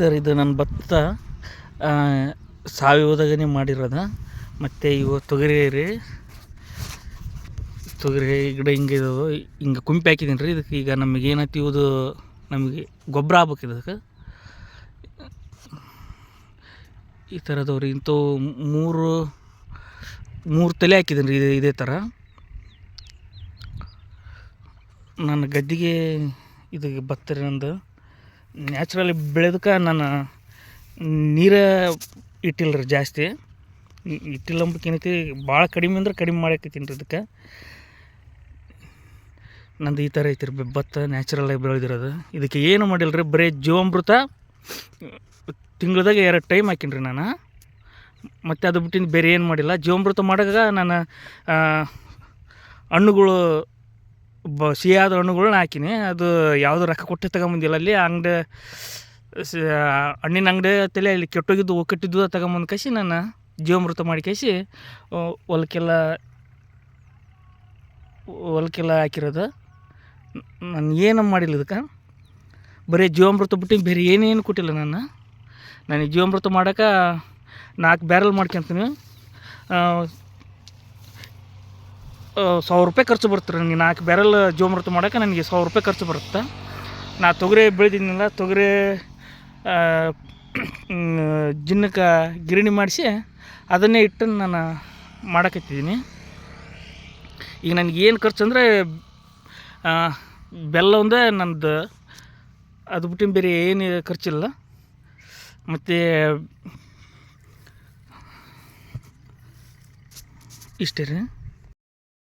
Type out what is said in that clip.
Sir, ಇದು ನನ್ನ ಭತ್ತ. ಸಾವಯವದಾಗನೇ ಮಾಡಿರೋದ. ಮತ್ತು ಇವು ತೊಗರಿ ರೀ ತೊಗರಿ ಗಿಡ ಹಿಂಗೆ ಇದಾವೆ. ಹಿಂಗೆ ಕುಂಪಿ ಹಾಕಿದ್ದೀನಿ ರೀ. ಇದಕ್ಕೆ ಈಗ ನಮಗೆ ಏನೈತಿ ಇವುದು ನಮಗೆ ಗೊಬ್ಬರ ಆಗ್ಬೇಕು ಇದಕ್ಕೆ. ಈ ಥರದವ್ರಿ ಇಂಥವು ಮೂರು ಮೂರು ತಲೆ ಹಾಕಿದ್ದೀನಿ ರೀ ಇದೇ ಇದೇ ಥರ. ನನ್ನ ಗದ್ದಿಗೆ ಇದು ಭತ್ತ ನಂದು. ನ್ಯಾಚುರಲಿ ಬೆಳೆದಕ್ಕೆ ನಾನು ನೀರ ಇಟ್ಟಿಲ್ಲ ರೀ ಜಾಸ್ತಿ ಇಟ್ಟಿಲ್ಲ ಏನೈತಿ ಭಾಳ ಕಡಿಮೆ ಅಂದ್ರೆ ಕಡಿಮೆ ಮಾಡಾಕತ್ತೀನಿ ರೀ ಇದಕ್ಕೆ. ನಂದು ಈ ಥರ ಐತಿ ರೀ ಭತ್ತ ನ್ಯಾಚುರಲಾಗಿ ಬೆಳೆದಿರೋದು. ಇದಕ್ಕೆ ಏನು ಮಾಡಿಲ್ಲ ರೀ ಬರೀ ಜೀವಾಮೃತ, ತಿಂಗಳದಾಗ ಎರಡು ಟೈಮ್ ಹಾಕಿನಿ ರೀ ನಾನು. ಮತ್ತು ಅದು ಬಿಟ್ಟಿನ ಬೇರೆ ಏನು ಮಾಡಿಲ್ಲ. ಜೀವಾಮೃತ ಮಾಡಾಗ ನಾನು ಹಣ್ಣುಗಳು ಬ ಸಿಹಿಯಾದ ಹಣ್ಣುಗಳ್ನ ಹಾಕಿನಿ. ಅದು ಯಾವುದು ರೊಕ್ಕ ಕೊಟ್ಟು ತಗೊಂಬಂದಿಲ್ಲ ಅಲ್ಲಿ. ಅಂಗಡಿ ಹಣ್ಣಿನ ಅಂಗಡಿ ತಲೆ ಅಲ್ಲಿ ಕೆಟ್ಟೋಗಿದ್ದು ಒಕ್ಕಟ್ಟಿದ್ದು ತಗೊಂಬಂದು ಕಸಿ ನಾನು ಜೀವಾಮೃತ ಮಾಡಿ ಕಸಿ ಹೊಲಕ್ಕೆಲ್ಲ ಹೊಲಕ್ಕೆಲ್ಲ ಹಾಕಿರೋದು. ನಾನು ಏನು ಮಾಡಿಲ್ಲ ಇದಕ್ಕೆ. ಬರೀ ಜೀವಾಮೃತ ಬಿಟ್ಟು ಬೇರೆ ಏನೇನು ಕೊಟ್ಟಿಲ್ಲ ನಾನು ನನಗೆ ಜೀವಾಮೃತ ಮಾಡೋಕೆ ನಾಲ್ಕು ಬ್ಯಾರಲ್ ಮಾಡ್ಕೊತೀನಿ. ಸಾವಿರ ರೂಪಾಯಿ ಖರ್ಚು ಬರುತ್ತೆ ನನಗೆ. ನಾಲ್ಕು ಬ್ಯಾರಲ್ ಜೋಮೃತ ಮಾಡೋಕೆ ನನಗೆ ಸಾವಿರ ರೂಪಾಯಿ ಖರ್ಚು ಬರುತ್ತೆ. ನಾ ತೊಗರಿ ಬೆಳೆದಿದ್ದೀನಲ್ಲ ತೊಗರಿ ಜಿನ್ನಕ್ಕೆ ಗಿರಣಿ ಮಾಡಿಸಿ ಅದನ್ನೇ ಇಟ್ಟು ನಾನು ಮಾಡಕತ್ತಿದ್ದೀನಿ ಈಗ ನನಗೆ ಏನು ಖರ್ಚು ಅಂದರೆ ಬೆಲ್ಲ ಒಂದು, ನಂದು ಅದು ಬಿಟ್ಟಿನ ಬೇರೆ ಏನು ಖರ್ಚಿಲ್ಲ. ಮತ್ತು ಇಷ್ಟೇ ರೀ.